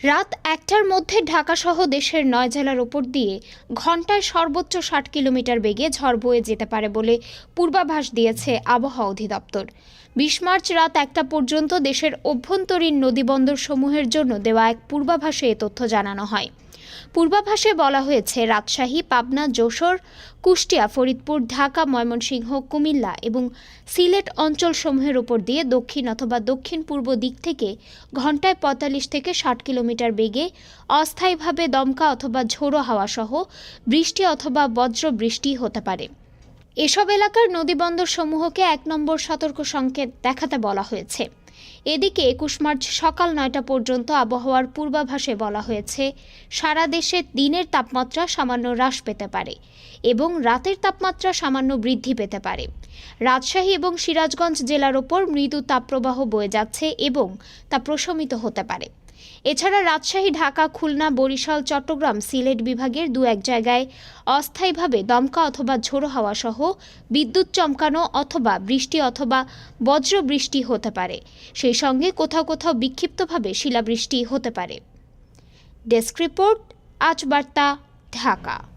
রাত একটার মধ্যে ঢাকাসহ দেশের নয় জেলার ওপর দিয়ে ঘন্টায় সর্বোচ্চ ষাট কিলোমিটার বেগে ঝড় বয়ে যেতে পারে বলে পূর্বাভাস দিয়েছে আবহাওয়া অধিদপ্তর। বিশ মার্চ রাত একটা পর্যন্ত দেশের অভ্যন্তরীণ নদীবন্দর সমূহের জন্য দেওয়া এক পূর্বাভাসে এ তথ্য জানানো হয়। পূর্বাভাসে বলা হয়েছে, রাজশাহী, পাবনা, যশোর, কুষ্টিয়া, ফরিদপুর, ঢাকা, ময়মনসিংহ, কুমিল্লা এবং সিলেট অঞ্চলসমূহের উপর দিয়ে দক্ষিণ অথবা দক্ষিণ পূর্ব দিক থেকে ঘন্টায় পঁয়তাল্লিশ থেকে ষাট কিলোমিটার বেগে অস্থায়ীভাবে দমকা অথবা ঝোড়ো হাওয়া সহ বৃষ্টি অথবা বজ্র বৃষ্টি হতে পারে। এসব এলাকার নদীবন্দর সমূহকে এক নম্বর সতর্ক সংকেত দেখাতে বলা হয়েছে। এদিকে একুশ মার্চ সকাল নয়টা পর্যন্ত আবহাওয়ার পূর্বাভাসে বলা হয়েছে, সারা দেশে দিনের তাপমাত্রা সামান্য হ্রাস পেতে পারে এবং রাতের তাপমাত্রা সামান্য বৃদ্ধি পেতে পারে। রাজশাহী এবং সিরাজগঞ্জ জেলার ওপর মৃদু তাপপ্রবাহ বয়ে যাচ্ছে এবং তা প্রশমিত হতে পারে। এছাড়া রাজশাহী, ঢাকা, খুলনা, বরিশাল, চট্টগ্রাম, সিলেট বিভাগের দু এক জায়গায় অস্থায়ীভাবে দমকা অথবা ঝোড়ো হাওয়া সহ বিদ্যুৎ চমকানো অথবা বৃষ্টি অথবা বজ্র বৃষ্টি হতে পারে। সেই সঙ্গে কোথাও কোথাও বিক্ষিপ্তভাবে শিলাবৃষ্টি হতে পারে। ডেস্ক রিপোর্ট, আজ বার্তা, ঢাকা।